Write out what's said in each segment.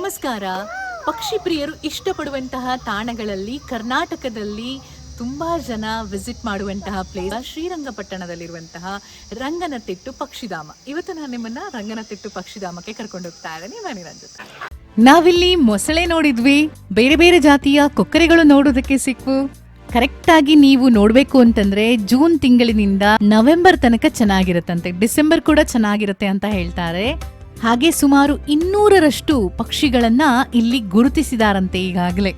ನಮಸ್ಕಾರ. ಪಕ್ಷಿ ಪ್ರಿಯರು ಇಷ್ಟಪಡುವಂತಹ ತಾಣಗಳಲ್ಲಿ ಕರ್ನಾಟಕದಲ್ಲಿ ತುಂಬಾ ಜನ ವಿಸಿಟ್ ಮಾಡುವಂತಹ ಪ್ಲೇಸ್ ಶ್ರೀರಂಗಪಟ್ಟಣದಲ್ಲಿರುವಂತಹ ರಂಗನತಿಟ್ಟು ಪಕ್ಷಿಧಾಮ. ಇವತ್ತು ನಾನು ನಿಮ್ಮನ್ನ ರಂಗನತಿಟ್ಟು ಪಕ್ಷಿಧಾಮಕ್ಕೆ ಕರ್ಕೊಂಡು ಹೋಗ್ತಾ ಇದ್ದೇನೆ. ಜೊತೆ. ನಾವಿಲ್ಲಿ ಮೊಸಳೆ ನೋಡಿದ್ವಿ. ಬೇರೆ ಬೇರೆ ಜಾತಿಯ ಕೊಕ್ಕರೆಗಳು ನೋಡೋದಕ್ಕೆ ಸಿಕ್ವು. ಕರೆಕ್ಟ್ ಆಗಿ ನೀವು ನೋಡ್ಬೇಕು ಅಂತಂದ್ರೆ ಜೂನ್ ತಿಂಗಳಿನಿಂದ ನವೆಂಬರ್ ತನಕ ಚೆನ್ನಾಗಿರುತ್ತಂತೆ. ಡಿಸೆಂಬರ್ ಕೂಡ ಚೆನ್ನಾಗಿರುತ್ತೆ ಅಂತ ಹೇಳ್ತಾರೆ. ಹಾಗೆ ಸುಮಾರು ಇನ್ನೂರರಷ್ಟು ಪಕ್ಷಿಗಳನ್ನ ಇಲ್ಲಿ ಗುರುತಿಸಿದಾರಂತೆ ಈಗಾಗಲೇ.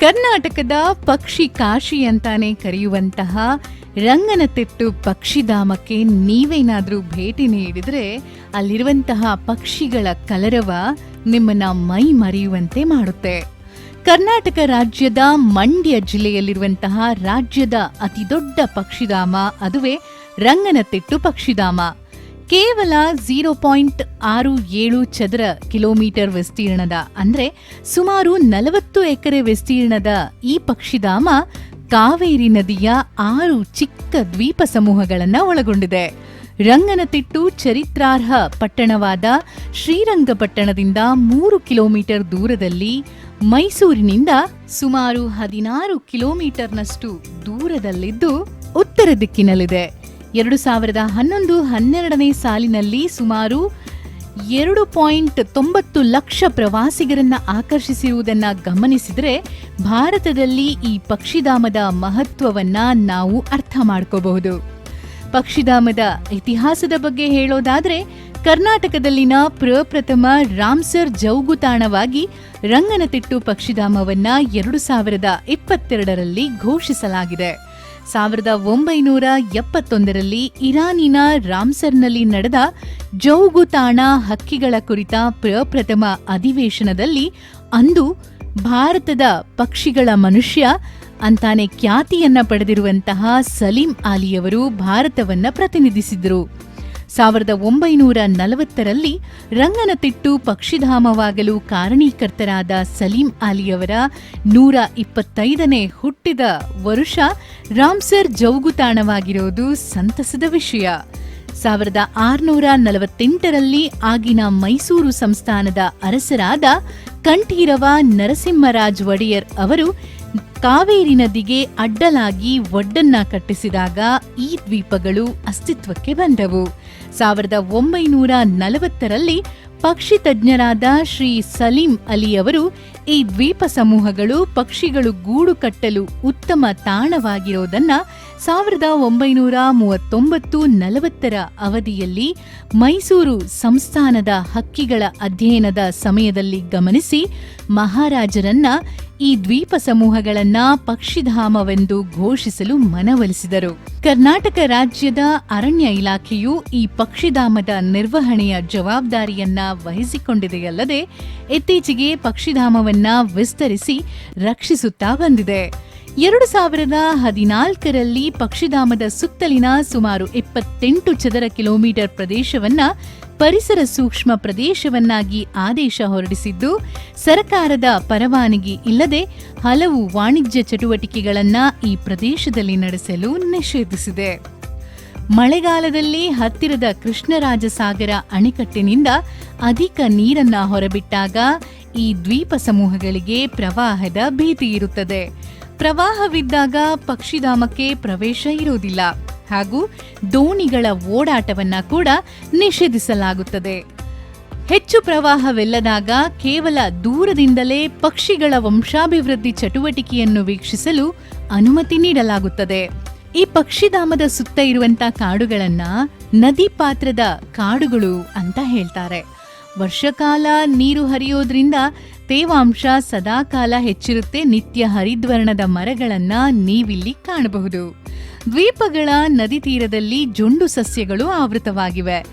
ಕರ್ನಾಟಕದ ಪಕ್ಷಿ ಕಾಶಿ ಅಂತಾನೆ ಕರೆಯುವಂತಹ ರಂಗನತಿಟ್ಟು ಪಕ್ಷಿಧಾಮಕ್ಕೆ ನೀವೇನಾದರೂ ಭೇಟಿ ನೀಡಿದರೆ ಅಲ್ಲಿರುವಂತಹ ಪಕ್ಷಿಗಳ ಕಲರವ ನಿಮ್ಮನ್ನ ಮೈ ಮರೆಯುವಂತೆ ಮಾಡುತ್ತೆ. ಕರ್ನಾಟಕ ರಾಜ್ಯದ ಮಂಡ್ಯ ಜಿಲ್ಲೆಯಲ್ಲಿರುವಂತಹ ರಾಜ್ಯದ ಅತಿದೊಡ್ಡ ಪಕ್ಷಿಧಾಮ, ಅದುವೇ ರಂಗನತಿಟ್ಟು ಪಕ್ಷಿಧಾಮ. ಕೇವಲ ಝೀರೋ ಪಾಯಿಂಟ್ ಆರು ಏಳು ಚದರ ಕಿಲೋಮೀಟರ್ ವಿಸ್ತೀರ್ಣದ, ಅಂದರೆ ಸುಮಾರು ನಲವತ್ತು ಎಕರೆ ವಿಸ್ತೀರ್ಣದ ಈ ಪಕ್ಷಿಧಾಮ ಕಾವೇರಿ ನದಿಯ ಆರು ಚಿಕ್ಕ ದ್ವೀಪ ಸಮೂಹಗಳನ್ನು ಒಳಗೊಂಡಿದೆ. ರಂಗನತಿಟ್ಟು ಚರಿತ್ರಾರ್ಹ ಪಟ್ಟಣವಾದ ಶ್ರೀರಂಗಪಟ್ಟಣದಿಂದ ಮೂರು ಕಿಲೋಮೀಟರ್ ದೂರದಲ್ಲಿ ಮೈಸೂರಿನಿಂದ ಸುಮಾರು ಹದಿನಾರು ಕಿಲೋಮೀಟರ್ನಷ್ಟು ದೂರದಲ್ಲಿದ್ದು ಉತ್ತರ ದಿಕ್ಕಿನಲ್ಲಿದೆ. ಎರಡು ಸಾವಿರದ ಹನ್ನೊಂದು ಹನ್ನೆರಡನೇ ಸಾಲಿನಲ್ಲಿ ಸುಮಾರು ಎರಡು ಪಾಯಿಂಟ್ ತೊಂಬತ್ತು ಲಕ್ಷ ಪ್ರವಾಸಿಗರನ್ನ ಆಕರ್ಷಿಸಿರುವುದನ್ನ ಗಮನಿಸಿದರೆ ಭಾರತದಲ್ಲಿ ಈ ಪಕ್ಷಿಧಾಮದ ಮಹತ್ವವನ್ನ ನಾವು ಅರ್ಥ ಮಾಡ್ಕೋಬಹುದು. ಪಕ್ಷಿಧಾಮದ ಇತಿಹಾಸದ ಬಗ್ಗೆ ಹೇಳೋದಾದ್ರೆ ಕರ್ನಾಟಕದಲ್ಲಿನ ಪ್ರಪ್ರಥಮ ರಾಮ್ಸರ್ ಜೌಗುತಾಣವಾಗಿ ರಂಗನತಿಟ್ಟು ಪಕ್ಷಿಧಾಮವನ್ನ ಎರಡು ಸಾವಿರದ ಇಪ್ಪತ್ತೆರಡರಲ್ಲಿ ಘೋಷಿಸಲಾಗಿದೆ. ಸಾವಿರದ ಒಂಬೈನೂರ ಎಪ್ಪತ್ತೊಂದರಲ್ಲಿ ಇರಾನಿನ ರಾಮ್ಸರ್ನಲ್ಲಿ ನಡೆದ ಜೌಗುತಾಣ ಹಕ್ಕಿಗಳ ಕುರಿತ ಪ್ರಪ್ರಥಮ ಅಧಿವೇಶನದಲ್ಲಿ ಅಂದು ಭಾರತದ ಪಕ್ಷಿಗಳ ಮನುಷ್ಯ ಅಂತಾನೆ ಖ್ಯಾತಿಯನ್ನ ಪಡೆದಿರುವಂತಹ ಸಲೀಂ ಅಲಿಯವರು ಭಾರತವನ್ನ ಪ್ರತಿನಿಧಿಸಿದರು ಸಾವಿರದ ಒಂಬೈನೂರ ನಲವತ್ತರಲ್ಲಿ ರಂಗನತಿಟ್ಟು ಪಕ್ಷಿಧಾಮವಾಗಲು ಕಾರಣೀಕರ್ತರಾದ ಸಲೀಂ ಅಲಿಯವರ ನೂರ ಇಪ್ಪತ್ತೈದನೇ ಹುಟ್ಟಿದ ವರುಷ ರಾಮ್ಸರ್ ಜೌಗುತಾಣವಾಗಿರೋದು ಸಂತಸದ ವಿಷಯ. ಸಾವಿರದ ಆರುನೂರ ನಲವತ್ತೆಂಟರಲ್ಲಿ ಆಗಿನ ಮೈಸೂರು ಸಂಸ್ಥಾನದ ಅರಸರಾದ ಕಂಠೀರವ ನರಸಿಂಹರಾಜ್ ಒಡೆಯರ್ ಅವರು ಕಾವೇರಿ ನದಿಗೆ ಅಡ್ಡಲಾಗಿ ಒಡ್ಡನ್ನ ಕಟ್ಟಿಸಿದಾಗ ಈ ದ್ವೀಪಗಳು ಅಸ್ತಿತ್ವಕ್ಕೆ ಬಂದವು. ಸಾವಿರದ ಒಂಬೈನೂರ ನಲವತ್ತರಲ್ಲಿ ಪಕ್ಷಿ ತಜ್ಞರಾದ ಶ್ರೀ ಸಲೀಂ ಅಲಿ ಅವರು ಈ ದ್ವೀಪ ಸಮೂಹಗಳು ಪಕ್ಷಿಗಳು ಗೂಡು ಕಟ್ಟಲು ಉತ್ತಮ ತಾಣವಾಗಿರೋದನ್ನ ಸಾವಿರದ ಒಂಬೈನೂರ ಮೂವತ್ತೊಂಬತ್ತು ನಲವತ್ತರ ಅವಧಿಯಲ್ಲಿ ಮೈಸೂರು ಸಂಸ್ಥಾನದ ಹಕ್ಕಿಗಳ ಅಧ್ಯಯನದ ಸಮಯದಲ್ಲಿ ಗಮನಿಸಿ ಮಹಾರಾಜರನ್ನ ಈ ದ್ವೀಪ ಸಮೂಹಗಳನ್ನ ಪಕ್ಷಿಧಾಮವೆಂದು ಘೋಷಿಸಲು ಮನವೊಲಿಸಿದರು. ಕರ್ನಾಟಕ ರಾಜ್ಯದ ಅರಣ್ಯ ಇಲಾಖೆಯು ಈ ಪಕ್ಷಿಧಾಮದ ನಿರ್ವಹಣೆಯ ಜವಾಬ್ದಾರಿಯನ್ನ ವಹಿಸಿಕೊಂಡಿದೆಯಲ್ಲದೆ, ಇತ್ತೀಚೆಗೆ ಪಕ್ಷಿಧಾಮವನ್ನ ವಿಸ್ತರಿಸಿ ರಕ್ಷಿಸುತ್ತಾ ಬಂದಿದೆ. ಎರಡು ಸಾವಿರದ ಹದಿನಾಲ್ಕರಲ್ಲಿ ಪಕ್ಷಿಧಾಮದ ಸುತ್ತಲಿನ ಸುಮಾರು ಇಪ್ಪತ್ತೆಂಟು ಚದರ ಕಿಲೋಮೀಟರ್ ಪ್ರದೇಶವನ್ನ ಪರಿಸರ ಸೂಕ್ಷ್ಮ ಪ್ರದೇಶವನ್ನಾಗಿ ಆದೇಶ ಹೊರಡಿಸಿದ್ದು, ಸರ್ಕಾರದ ಪರವಾನಗಿ ಇಲ್ಲದೆ ಹಲವು ವಾಣಿಜ್ಯ ಚಟುವಟಿಕೆಗಳನ್ನು ಈ ಪ್ರದೇಶದಲ್ಲಿ ನಡೆಸಲು ನಿಷೇಧಿಸಿದೆ. ಮಳೆಗಾಲದಲ್ಲಿ ಹತ್ತಿರದ ಕೃಷ್ಣರಾಜಸಾಗರ ಅಣೆಕಟ್ಟಿನಿಂದ ಅಧಿಕ ನೀರನ್ನ ಹೊರಬಿಟ್ಟಾಗ ಈ ದ್ವೀಪ ಸಮೂಹಗಳಿಗೆ ಪ್ರವಾಹದ ಭೀತಿ ಇರುತ್ತದೆ. ಪ್ರವಾಹವಿದ್ದಾಗ ಪಕ್ಷಿಧಾಮಕ್ಕೆ ಪ್ರವೇಶ ಇರುವುದಿಲ್ಲ. ಹಾಗೂ ದೋಣಿಗಳ ಓಡಾಟವನ್ನ ಕೂಡ ನಿಷೇಧಿಸಲಾಗುತ್ತದೆ. ಹೆಚ್ಚು ಪ್ರವಾಹವಿಲ್ಲದಾಗ ಕೇವಲ ದೂರದಿಂದಲೇ ಪಕ್ಷಿಗಳ ವಂಶಾಭಿವೃದ್ಧಿ ಚಟುವಟಿಕೆಯನ್ನು ವೀಕ್ಷಿಸಲು ಅನುಮತಿ ನೀಡಲಾಗುತ್ತದೆ. ಈ ಪಕ್ಷಿಧಾಮದ ಸುತ್ತ ಇರುವಂತ ಕಾಡುಗಳನ್ನ ನದಿ ಪಾತ್ರದ ಕಾಡುಗಳು ಅಂತ ಹೇಳ್ತಾರೆ. ವರ್ಷಕಾಲ ನೀರು ಹರಿಯೋದ್ರಿಂದ ತೇವಾಂಶ ಸದಾಕಾಲ ಹೆಚ್ಚಿರುತ್ತೆ ನಿತ್ಯ ಹರಿದ್ವರ್ಣದ ಮರಗಳನ್ನ ನೀವಿಲ್ಲಿ ಕಾಣಬಹುದು. ದ್ವೀಪಗಳ ನದಿ ತೀರದಲ್ಲಿ ಜೊಂಡು ಸಸ್ಯಗಳು ಆವೃತವಾಗಿವೆ.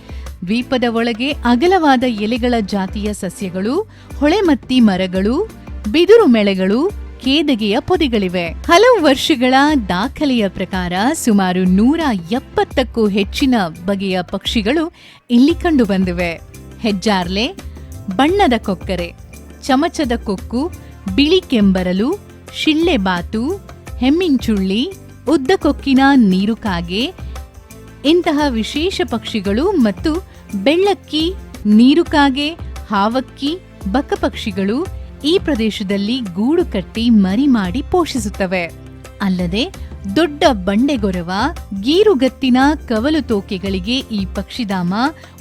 ದ್ವೀಪದ ಒಳಗೆ ಅಗಲವಾದ ಎಲೆಗಳ ಜಾತಿಯ ಸಸ್ಯಗಳು ಹೊಳೆಮತ್ತಿ ಮರಗಳು, ಬಿದಿರು ಮೆಳೆಗಳು, ಕೇದಗೆಯ ಪೊದೆಗಳಿವೆ. ಹಲವು ವರ್ಷಗಳ ದಾಖಲೆಯ ಪ್ರಕಾರ ಸುಮಾರು ನೂರ ಎಪ್ಪತ್ತಕ್ಕೂ ಹೆಚ್ಚಿನ ಬಗೆಯ ಪಕ್ಷಿಗಳು ಇಲ್ಲಿ ಕಂಡುಬಂದಿವೆ ಹೆಜ್ಜಾರ್ಲೆ, ಬಣ್ಣದ ಕೊಕ್ಕರೆ, ಚಮಚದ ಕೊಕ್ಕು, ಬಿಳಿ ಕೆಂಬರಲು ಶಿಳ್ಳೆಬಾತು ಹೆಮ್ಮಿಂಚುಳ್ಳಿ ಉದ್ದ ಕೊಕ್ಕಿನ ನೀರುಕಾಗೆ ಇಂತಹ ವಿಶೇಷ ಪಕ್ಷಿಗಳು ಮತ್ತು ಬೆಳ್ಳಕ್ಕಿ ನೀರುಕಾಗೆ ಹಾವಕ್ಕಿ, ಬಕ ಪಕ್ಷಿಗಳು ಈ ಪ್ರದೇಶದಲ್ಲಿ ಗೂಡು ಕಟ್ಟಿ ಮರಿ ಮಾಡಿ ಪೋಷಿಸುತ್ತವೆ. ಅಲ್ಲದೆ ದೊಡ್ಡ ಬಂಡೆಗೊರವ ಗೀರುಗತ್ತಿನ ಕವಲು ತೋಕೆಗಳಿಗೆ ಈ ಪಕ್ಷಿಧಾಮ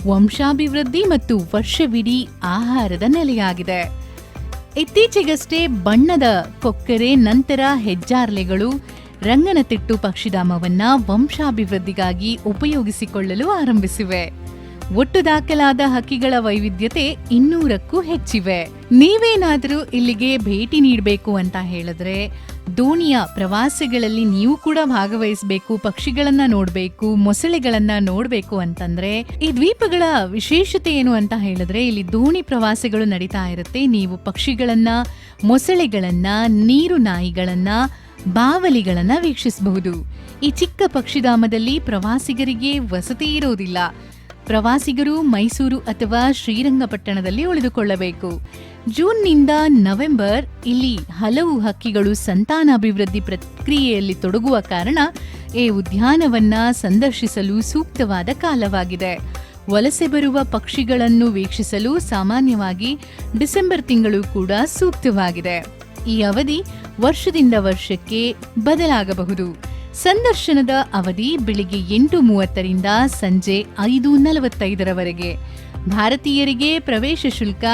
ವಂಶಾಭಿವೃದ್ಧಿ ಮತ್ತು ವರ್ಷವಿಡೀ ಆಹಾರದ ನೆಲೆಯಾಗಿದೆ. ಇತ್ತೀಚೆಗಷ್ಟೇ ಬಣ್ಣದ ಕೊಕ್ಕರೆ ನಂತರ ಹೆಜ್ಜಾರ್ಲೆಗಳು ರಂಗನತಿಟ್ಟು ಪಕ್ಷಿಧಾಮವನ್ನ ವಂಶಾಭಿವೃದ್ಧಿಗಾಗಿ ಉಪಯೋಗಿಸಿಕೊಳ್ಳಲು ಆರಂಭಿಸಿವೆ. ಒಟ್ಟು ದಾಖಲಾದ ಹಕ್ಕಿಗಳ ವೈವಿಧ್ಯತೆ ಇನ್ನೂರಕ್ಕೂ ಹೆಚ್ಚಿವೆ. ನೀವೇನಾದರೂ ಇಲ್ಲಿಗೆ ಭೇಟಿ ನೀಡಬೇಕು ಅಂತ ಹೇಳಿದ್ರೆ ದೋಣಿಯ ಪ್ರವಾಸಗಳಲ್ಲಿ ನೀವು ಕೂಡ ಭಾಗವಹಿಸಬೇಕು, ಪಕ್ಷಿಗಳನ್ನ ನೋಡಬೇಕು, ಮೊಸಳೆಗಳನ್ನ ನೋಡಬೇಕು ಅಂತಂದ್ರೆ, ಈ ದ್ವೀಪಗಳ ವಿಶೇಷತೆ ಏನು ಅಂತ ಹೇಳಿದ್ರೆ, ಇಲ್ಲಿ ದೋಣಿ ಪ್ರವಾಸಗಳು ನಡೀತಾ ಇರುತ್ತೆ. ನೀವು ಪಕ್ಷಿಗಳನ್ನ, ಮೊಸಳೆಗಳನ್ನ, ನೀರು ನಾಯಿಗಳನ್ನ, ಬಾವಲಿಗಳನ್ನ ವೀಕ್ಷಿಸಬಹುದು. ಈ ಚಿಕ್ಕ ಪಕ್ಷಿಧಾಮದಲ್ಲಿ ಪ್ರವಾಸಿಗರಿಗೆ ವಸತಿ ಇರೋದಿಲ್ಲ. ಪ್ರವಾಸಿಗರು ಮೈಸೂರು ಅಥವಾ ಶ್ರೀರಂಗಪಟ್ಟಣದಲ್ಲಿ ಉಳಿದುಕೊಳ್ಳಬೇಕು. ಜೂನ್ನಿಂದ ನವೆಂಬರ್ ಇಲ್ಲಿ ಹಲವು ಹಕ್ಕಿಗಳು ಸಂತಾನಾಭಿವೃದ್ಧಿ ಪ್ರಕ್ರಿಯೆಯಲ್ಲಿ ತೊಡಗುವ ಕಾರಣ ಈ ಉದ್ಯಾನವನ್ನ ಸಂದರ್ಶಿಸಲು ಸೂಕ್ತವಾದ ಕಾಲವಾಗಿದೆ. ವಲಸೆ ಬರುವ ಪಕ್ಷಿಗಳನ್ನು ವೀಕ್ಷಿಸಲು ಸಾಮಾನ್ಯವಾಗಿ ಡಿಸೆಂಬರ್ ತಿಂಗಳು ಕೂಡ ಸೂಕ್ತವಾಗಿದೆ. ಈ ಅವಧಿ ವರ್ಷದಿಂದ ವರ್ಷಕ್ಕೆ ಬದಲಾಗಬಹುದು. ಸಂದರ್ಶನದ ಅವಧಿ ಬೆಳಿಗ್ಗೆ ಎಂಟು ಮೂವತ್ತರಿಂದ ಸಂಜೆ ಐದು ನಲವತ್ತೈದರವರೆಗೆ. ಭಾರತೀಯರಿಗೆ ಪ್ರವೇಶ ಶುಲ್ಕ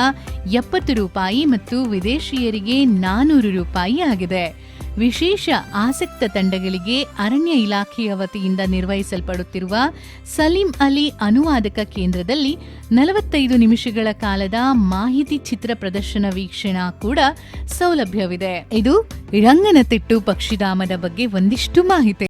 ಎಪ್ಪತ್ತು ರೂಪಾಯಿ ಮತ್ತು ವಿದೇಶಿಯರಿಗೆ ನಾನೂರು ರೂಪಾಯಿ ಆಗಿದೆ. ವಿಶೇಷ ಆಸಕ್ತ ತಂಡಗಳಿಗೆ ಅರಣ್ಯ ಇಲಾಖೆಯ ವತಿಯಿಂದ ನಿರ್ವಹಿಸಲ್ಪಡುತ್ತಿರುವ ಸಲೀಂ ಅಲಿ ಅನುವಾದಕ ಕೇಂದ್ರದಲ್ಲಿ ನಲವತ್ತೈದು ನಿಮಿಷಗಳ ಕಾಲದ ಮಾಹಿತಿ ಚಿತ್ರ ಪ್ರದರ್ಶನ ವೀಕ್ಷಣಾ ಕೂಡ ಸೌಲಭ್ಯವಿದೆ. ಇದು ರಂಗನತಿಟ್ಟು ಪಕ್ಷಿಧಾಮದ ಬಗ್ಗೆ ಒಂದಿಷ್ಟು ಮಾಹಿತಿ.